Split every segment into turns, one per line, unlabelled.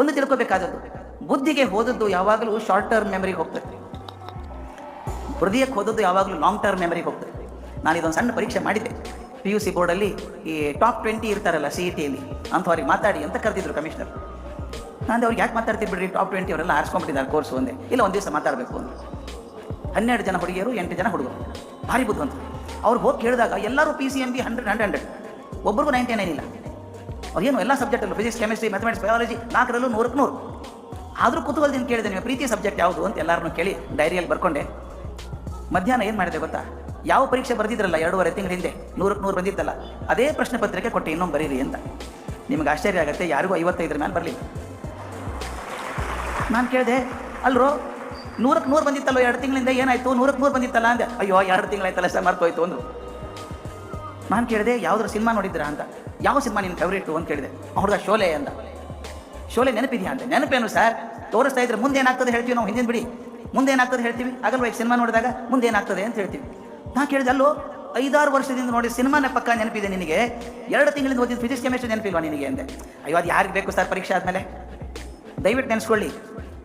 ಒಂದು ತಿಳ್ಕೊಬೇಕಾದದ್ದು. ಬುದ್ಧಿಗೆ ಹೋದದ್ದು ಯಾವಾಗಲೂ ಶಾರ್ಟ್ ಟರ್ಮ್ ಮೆಮರಿಗೆ ಹೋಗ್ತದೆ. ಹೃದಯಕ್ಕೆ ಹೋದದ್ದು ಯಾವಾಗಲೂ ಲಾಂಗ್ ಟರ್ಮ್ ಮೆಮರಿಗೆ ಹೋಗ್ತದೆ. ನಾನು ಇದೊಂದು ಸಣ್ಣ ಪರೀಕ್ಷೆ ಮಾಡಿದ್ದೆ. ಪಿ ಯು ಸಿ ಬೋರ್ಡಲ್ಲಿ ಈ ಟಾಪ್ ಟ್ವೆಂಟಿ ಇರ್ತಾರಲ್ಲ ಸಿ ಇ ಟಿಯಲ್ಲಿ ಅಂಥವ್ರಿಗೆ ಮಾತಾಡಿ ಅಂತ ಕರೆದಿದ್ರು ಕಮಿಷನರ್ ನಾನು ಅವ್ರಿಗೆ ಯಾಕೆ ಮಾತಾಡ್ತೀವಿ ಬಿಡ್ರಿ? ಟಾಪ್ ಟ್ವೆಂಟಿ ಅವರೆಲ್ಲ ಆರಿಸ್ಕೊಂಡ್ಬಿಟ್ಟಿದ್ದಾರೆ ಕೋರ್ಸ್ ಒಂದೇ. ಇಲ್ಲ, ಒಂದು ದಿವಸ ಮಾತಾಡಬೇಕು ಅಂತ. ಹನ್ನೆರಡು ಜನ ಹುಡುಗಿಯರು, ಎಂಟು ಜನ ಹುಡುಗರು. ಭಾರಿ ಬುದ್ಧಿವಂತ ಅವ್ರು ಹೋಗಿ ಕೇಳಿದಾಗ ಎಲ್ಲರೂ P C M B hundred hundred hundred ಒಬ್ಬರಿಗೂ ninety nine ಇಲ್ಲ. ಅವ್ರೇನು ಎಲ್ಲ ಸಬ್ಜೆಕ್ಟಲ್ಲೂ ಫಿಸಿಕ್ಸ್ ಕೆಮಿಸ್ಟ್ರಿ ಮ್ಯಾಥಮೆಟಿಕ್ಸ್ ಬಯಾಲಜಿ ನಾಲ್ಕರಲ್ಲೂ ನೂರಕ್ಕೆ ನೂರು. ಆದರೂ ಕುತೂಹಲದಿಂದ ಕೇಳಿದೆ ನೀವು ಪ್ರೀತಿ ಸಬ್ಜೆಕ್ಟ್ ಯಾವುದು ಅಂತ ಎಲ್ಲರನ್ನೂ ಕೇಳಿ ಡೈರಿಯಲ್ಲಿ ಬರ್ಕೊಂಡೆ. ಮಧ್ಯಾಹ್ನ ಏನು ಮಾಡಿದೆ ಗೊತ್ತಾ? ಯಾವ ಪರೀಕ್ಷೆ ಬರೆದಿದ್ರಲ್ಲ ಎರಡೂವರೆ ತಿಂಗಳ ಹಿಂದೆ, ನೂರಕ್ಕೆ ನೂರು ಬಂದಿತ್ತಲ್ಲ, ಅದೇ ಪ್ರಶ್ನೆ ಪತ್ರಿಕೆ ಕೊಟ್ಟು, ಇನ್ನೊಂದು ಬರೀರಿ ಅಂತ. ನಿಮಗೆ ಆಶ್ಚರ್ಯ ಆಗುತ್ತೆ, ಯಾರಿಗೂ ಐವತ್ತೈದರ ಮೇಲೆ ಬರಲಿಲ್ಲ. ನಾನು ಕೇಳಿದೆ, ಅಲ್ರೋ, ನೂರಕ್ಕೆ ನೂರು ಬಂದಿತ್ತಲ್ಲ, ಎರಡು ತಿಂಗಳಿಂದ ಏನಾಯ್ತು? ನೂರಕ್ಕೆ ನೂರು ಬಂದಿತ್ತಲ್ಲ? ಅಂದೆ, ಅಯ್ಯೋ, ಎರಡು ತಿಂಗಳಾಯ್ತಲ್ಲ, ಸರ್, ಮರ್ತೋಯ್ತು, ಅಂದರು. ನಾನು ಕೇಳಿದೆ ಯಾವುದ್ರ ಸಿನಿಮಾ ನೋಡಿದ್ದೀರಾ? ಅಂತ. ಯಾವ ಸಿನಿಮಾ ನಿನ್ನ ಫೇವ್ರೇಟು ಅಂತ ಕೇಳಿದೆ. ಹುಡುಗ ಶೋಲೆ ಅಂದ ಶೋಲೆ ನೆನಪಿದೆಯಾ ಅಂತ? ನೆನಪೇನು ಸರ್ ತೋರಿಸ್ತಾ ಇದ್ರೆ ಮುಂದೆ ಏನಾಗ್ತದೆ ಹೇಳ್ತೀವಿ ನಾವು ಹಿಂದಿನ ಬಿಡಿ. ಮುಂದೆ ಏನಾಗ್ತದೆ ಹೇಳ್ತೀವಿ? ಆಗಲ್ವಾ ಈಗ ಸಿನಿಮಾ ನೋಡಿದಾಗ ಮುಂದೆ ಏನಾಗ್ತದೆ ಅಂತ ಹೇಳ್ತೀವಿ. ನಾ ಕೇಳಿದೆ, ಅಲ್ಲೋ, ಐದಾರು ವರ್ಷದಿಂದ ನೋಡಿ ಸಿನಿಮಾನ ಪಕ್ಕ ನೆನಪಿದೆ ನಿನಗೆ. ಎರಡು ತಿಂಗಳಿಂದ ಓದಿದ ಫಿಸಿಕ್ಸ್ ಕೆಮಿಸ್ಟ್ರಿ ನೆನಪಿಲ್ವಾ ನಿನಗೆ? ಅಂದೆ. ಅಯ್ಯೋ, ಅದು ಯಾರಿಗೆ ಬೇಕು ಸರ್ ಪರೀಕ್ಷೆ ಆದಮೇಲೆ? ದಯವಿಟ್ಟು ನೆನೆಸ್ಕೊಳ್ಳಿ.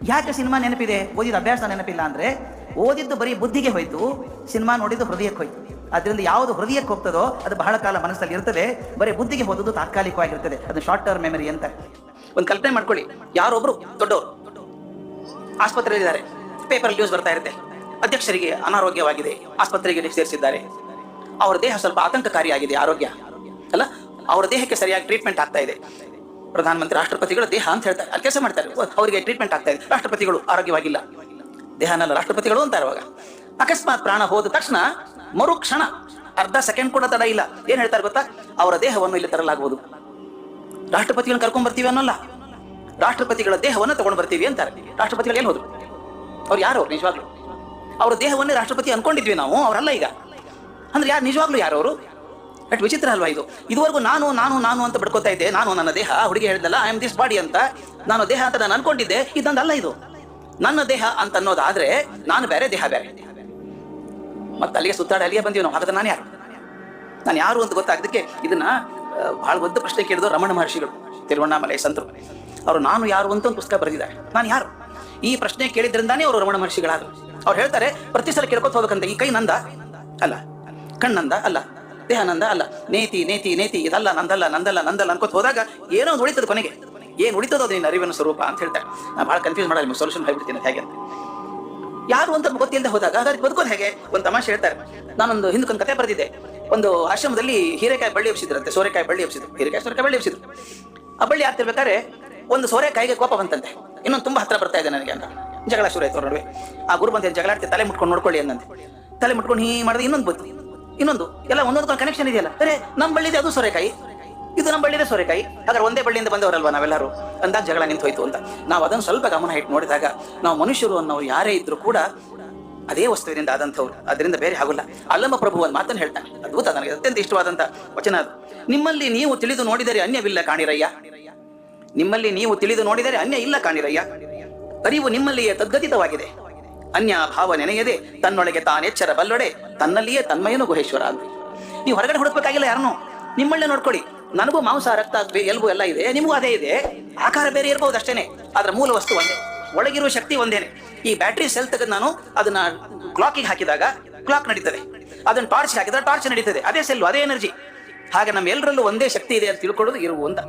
ಯಾಕೆ ಸಿನಿಮಾ ನೆನಪಿದೆ? ಓದಿದ ಅಭ್ಯಾಸ ನೆನಪಿಲ್ಲ ಅಂದರೆ ಓದಿದ್ದು ಬರೀ ಬುದ್ಧಿಗೆ ಹೋಯ್ತು, ಸಿನಿಮಾ ನೋಡಿದ್ದು ಹೃದಯಕ್ಕೆ ಹೋಯ್ತು. ಅದರಿಂದ ಯಾವುದು ಹೃದಯಕ್ಕೆ ಹೋಗ್ತದೋ ಅದು ಬಹಳ ಕಾಲ ಮನಸ್ಸಲ್ಲಿ ಇರ್ತದೆ. ಬರೀ ಬುದ್ಧಿಗೆ ಹೋದದ್ದು ತಾತ್ಕಾಲಿಕವಾಗಿರ್ತದೆ. ಅದು ಶಾರ್ಟ್ ಟರ್ಮ್ ಮೆಮರಿ ಅಂತ. ಒಂದು ಕಲ್ಪನೆ ಮಾಡ್ಕೊಳ್ಳಿ. ಯಾರೊಬ್ರು ದೊಡ್ಡವರು ಆಸ್ಪತ್ರೆಯಲ್ಲಿ ಇದ್ದಾರೆ ಪೇಪರ್ ನ್ಯೂಸ್ ಬರ್ತಾ ಇರುತ್ತೆ. ಅಧ್ಯಕ್ಷರಿಗೆ ಅನಾರೋಗ್ಯವಾಗಿದೆ. ಆಸ್ಪತ್ರೆಗೆ ಸೇರಿಸಿದ್ದಾರೆ. ಅವರ ದೇಹ ಸ್ವಲ್ಪ ಆತಂಕಕಾರಿಯಾಗಿದೆ, ಆರೋಗ್ಯ. ಅಲ್ಲ? ಅವರ ದೇಹಕ್ಕೆ ಸರಿಯಾಗಿ ಟ್ರೀಟ್ಮೆಂಟ್ ಆಗ್ತಾ ಇದೆ. ಪ್ರಧಾನಮಂತ್ರಿ ರಾಷ್ಟ್ರಪತಿಗಳ ದೇಹ ಅಂತ ಹೇಳ್ತಾರೆ. ಅಲ್ಲಿ ಕೆಲಸ ಮಾಡ್ತಾರೆ. ಅವರಿಗೆ ಟ್ರೀಟ್ಮೆಂಟ್ ಆಗ್ತಾ ಇದೆ. ರಾಷ್ಟ್ರಪತಿಗಳು ಆರೋಗ್ಯವಾಗಿಲ್ಲ. ದೇಹನಲ್ಲ ರಾಷ್ಟ್ರಪತಿಗಳು ಅಂತಾರೆ ಅವಾಗ ಅಕಸ್ಮಾತ್ ಪ್ರಾಣ ಹೋದ ತಕ್ಷಣ ಮರುಕ್ಷಣ, ಅರ್ಧ ಸೆಕೆಂಡ್ ಕೂಡ ತಡ ಇಲ್ಲ. ಏನ್ ಹೇಳ್ತಾರೆ ಗೊತ್ತಾ? ಅವರ ದೇಹವನ್ನು ಇಲ್ಲಿ ತರಲಾಗುವುದು. ರಾಷ್ಟ್ರಪತಿಗಳನ್ನ ಕರ್ಕೊಂಡ್ ಬರ್ತೀವಿ ಅನ್ನೋಲ್ಲ. ರಾಷ್ಟ್ರಪತಿಗಳ ದೇಹವನ್ನು ತಗೊಂಡು ಬರ್ತೀವಿ ಅಂತಾರೆ. ರಾಷ್ಟ್ರಪತಿಗಳು ಎಲ್ಲಿ ಹೋದ್ರು? ಅವ್ರು ಯಾರು? ಅವ್ರು ನಿಜವಾಗ್ಲು. ಅವ್ರ ದೇಹವನ್ನೇ ರಾಷ್ಟ್ರಪತಿ ಅನ್ಕೊಂಡಿದ್ವಿ ನಾವು, ಅವರಲ್ಲ ಈಗ. ಅಂದ್ರೆ ಯಾರು? ನಿಜವಾಗ್ಲೂ ಯಾರು ಅವರು? ಬಟ್ ವಿಚಿತ್ರ ಅಲ್ವಾ ಇದು? ಇದುವರೆಗೂ ನಾನು ನಾನು ನಾನು ಅಂತ ಬಡ್ಕೋತಾ ಇದ್ದೆ. ನಾನು ನನ್ನ ದೇಹ ಹುಡುಗಿ ಹೇಳಿದಲ್ಲ ಐ ಆಮ್ ದಿಸ್ ಬಾಡಿ ಅಂತ. ನಾನು ದೇಹ ಅಂತ ನಾನು ಅನ್ಕೊಂಡಿದ್ದೆ. ಅಲ್ಲ ಇದು. ನನ್ನ ದೇಹ ಅಂತ ಅನ್ನೋದಾದ್ರೆ, ನಾನು ಬೇರೆ, ದೇಹ ಬೇರೆ. ಮತ್ತೆ ಅಲ್ಲಿಗೆ ಸುತ್ತಾಡಿ, ಅಲ್ಲಿಗೆ ಬಂದೀವಿ ನಾವು. ಹಾಗಾದ್ರೆ ನಾನು ಯಾರು ನಾನು ಯಾರು ಅಂತ ಗೊತ್ತಾಗದಕ್ಕೆ ಇದನ್ನ ಬಹಳ ದೊಡ್ಡ ಪ್ರಶ್ನೆ ಕೇಳಿದ್ರು ರಮಣ ಮಹರ್ಷಿಗಳು, ತಿರುವಣ್ಣಾಮಲೈ ಸಂತರು. ಅವರು ನಾನು ಯಾರು ಅಂತ ಒಂದು ಪುಸ್ತಕ ಬರೆದಿದ್ದಾರೆ. ನಾನು ಯಾರು? ಈ ಪ್ರಶ್ನೆ ಕೇಳಿದ್ರಿಂದಾನೇ ಅವರು ರಮಣ ಮಹರ್ಷಿಗಳಾದ್ರು. ಅವ್ರು ಹೇಳ್ತಾರೆ, ಪ್ರತಿ ಸಲ ಕೇಳ್ಕೊತ ಹೋಗ್ಬೇಕಂತ, ಈ ಕೈ ನಂದ? ಅಲ್ಲ. ಕಣ್ಣಂದ ಅಲ್ಲ. ದೇಹ ನಂದ? ಅಲ್ಲ. ನೇತಿ ನೇತಿ ನೇತಿ, ಇದಲ್ಲ, ನಂದಲ್ಲ ನಂದಲ್ಲ ನಂದಲ್ಲ ಅನ್ಕೋತ ಹೋದಾಗ ಏನೋ ಒಂದು ಉಳಿತದ ಕೊನೆಗೆ. ಏನು ಉಳಿತದೋ ಅದು ನಿನ್ನ ಅರಿವಿನ ಸ್ವರೂಪ ಅಂತ ಹೇಳ್ತಾರೆ. ನಾನು ಭಾಳ ಕನ್ಫ್ಯೂಸ್ ಮಾಡಲ್ಲ, ನಿಮ್ಗೆ ಸೊಲ್ಯೂಷನ್ ಹೇಳ್ಬಿಡ್ತೀನಿ ಹೇಗೆ ಅಂತ. ಯಾರು ಅಂತ ಗೊತ್ತಿಲ್ಲದೆ ಹೋದಾಗ ಹಾಗಾದ್ರೆ ಬದುಕೋದು ಹೇಗೆ? ಒಂದು ತಮಾಷೆ ಹೇಳ್ತಾರೆ. ನಾನೊಂದು ಹಿಂದಕ್ಕೊಂದು ಕತೆ ಬರೆದಿದ್ದೆ. ಒಂದು ಆಶ್ರಮದಲ್ಲಿ ಹೀರೆಕಾಯಿ ಬಳ್ಳಿ ಎಬ್ಸಿದ್ರಂತೆ ಸೋರೆಕಾಯಿ ಬಳ್ಳಿ ಎಬ್ಸಿದ್ರು ಹೀರೆಕಾಯಿ, ಸೋರೆಕಾಯಿ ಬಳ್ಳಿ ಎಬ್ಸಿದ್ರು ಆ ಬಳ್ಳಿ ಆಗ್ತಿರ್ಬೇಕಾದ್ರೆ ಒಂದು ಸೋರೆಕಾಯಿಗೆ ಕೋಪ ಬಂತಂತೆ. ಇನ್ನೊಂದು ತುಂಬಾ ಹತ್ರ ಬರ್ತಾ ಇದೆ ನನಗೆ ಅಂತ. ಜಗಳ ಶುರು ಆಯ್ತು ನಡುವೆ. ಆ ಗುರು ಬಂದ ಜಗಳ ಆಡ್ತಿ ತಲೆ ಮುಟ್ಕೊಂಡು ನೋಡ್ಕೊಳ್ಳಿ ಅಂದಂತೆ. ತಲೆ ಮುಟ್ಕೊಂಡು ಹೀ ಮಾಡಿದ್ರೆ ಇನ್ನೊಂದು ಬಂತು. ಇನ್ನೊಂದು, ಎಲ್ಲ ಒಂದೊಂದು ಕನೆಕ್ಷನ್ ಇದೆಯಲ್ಲ. ಅರೆ ನಮ್ಮ ಬಳ್ಳಿದೆ ಅದು ಸೋರೆಕಾಯಿ. ಇದು ನಮ್ಮ ಬಳ್ಳಿದೆ ಸೋರೆಕಾಯಿ. ಹಾಗಾದ್ರೆ ಒಂದೇ ಬಳ್ಳಿಯಿಂದ ಬಂದವರಲ್ವಾ ನಾವೆಲ್ಲರೂ? ಅಂದಾಗ ಜಗಳ ನಿಂತು ಹೋಯ್ತು ಅಂತ. ನಾವು ಅದನ್ನು ಸ್ವಲ್ಪ ಗಮನ ಇಟ್ಟು ನೋಡಿದಾಗ ನಾವು ಮನುಷ್ಯರು ಅನ್ನೋರು ಯಾರೇ ಇದ್ರೂ ಕೂಡ ಅದೇ ವಸ್ತುವಿನಿಂದ ಆದಂಥವ್ರು. ಅದರಿಂದ ಬೇರೆ ಆಗುಲ್ಲ. ಅಲ್ಲಮ್ಮ ಪ್ರಭು ಒಂದು ಮಾತನ್ನು ಹೇಳ್ತಾನೆ. ಅದ್ಭುತ ನನಗೆ, ಅತ್ಯಂತ ಇಷ್ಟವಾದಂತ ವಚನ ಅದು. ನಿಮ್ಮಲ್ಲಿ ನೀವು ತಿಳಿದು ನೋಡಿದರೆ ಅನ್ಯವಿಲ್ಲ ಕಾಣಿರಯ್ಯ. ನಿಮ್ಮಲ್ಲಿ ನೀವು ತಿಳಿದು ನೋಡಿದರೆ ಅನ್ಯ ಇಲ್ಲ ಕಾಣಿರಯ್ಯ. ಅರಿವು ನಿಮ್ಮಲ್ಲಿಯೇ ತದ್ಗತಿತವಾಗಿದೆ. ಅನ್ಯ ಭಾವ ನೆನೆಯದೆ ತನ್ನೊಳಗೆ ತಾನೆಚ್ಚರ ಬಲ್ಲೊಡೆ, ತನ್ನಲ್ಲಿಯೇ ತನ್ಮಯನು ಗುಹೇಶ್ವರ ಅಂತ ನೀವು ಹೊರಗಡೆ ಹುಡುಕ್ಬೇಕಾಗಿಲ್ಲ ಯಾರನ್ನು? ನಿಮ್ಮಲ್ಲೇ ನೋಡ್ಕೊಳ್ಳಿ. ನನಗೂ ಮಾಂಸ, ರಕ್ತ ಎಲುಬು ಎಲ್ಲ ಇದೆ. ನಿಮಗೂ ಅದೇ ಇದೆ. ಆಕಾರ ಬೇರೆ ಇರಬಹುದು ಅಷ್ಟೇನೆ. ಅದರ ಮೂಲ ವಸ್ತು ಒಂದೇ. ಒಳಗಿರುವ ಶಕ್ತಿ ಒಂದೇನೆ. ಈ ಬ್ಯಾಟ್ರಿ ಸೆಲ್ ತೆಗೆದು ನಾನು ಅದನ್ನ ಕ್ಲಾಕಿಗೆ ಹಾಕಿದಾಗ ಕ್ಲಾಕ್ ನಡೀತದೆ. ಅದನ್ನ ಟಾರ್ಚ್ ಹಾಕಿದಾಗ ಟಾರ್ಚ್ ನಡೀತದೆ. ಅದೇ ಸೆಲ್ ಅದೇ ಎನರ್ಜಿ ಹಾಗೆ ನಮ್ಮೆಲ್ಲರಲ್ಲೂ ಒಂದೇ ಶಕ್ತಿ ಇದೆ ಅಂತ ತಿಳ್ಕೊಳ್ಳೋದು ಇರುವು ಅಂತ.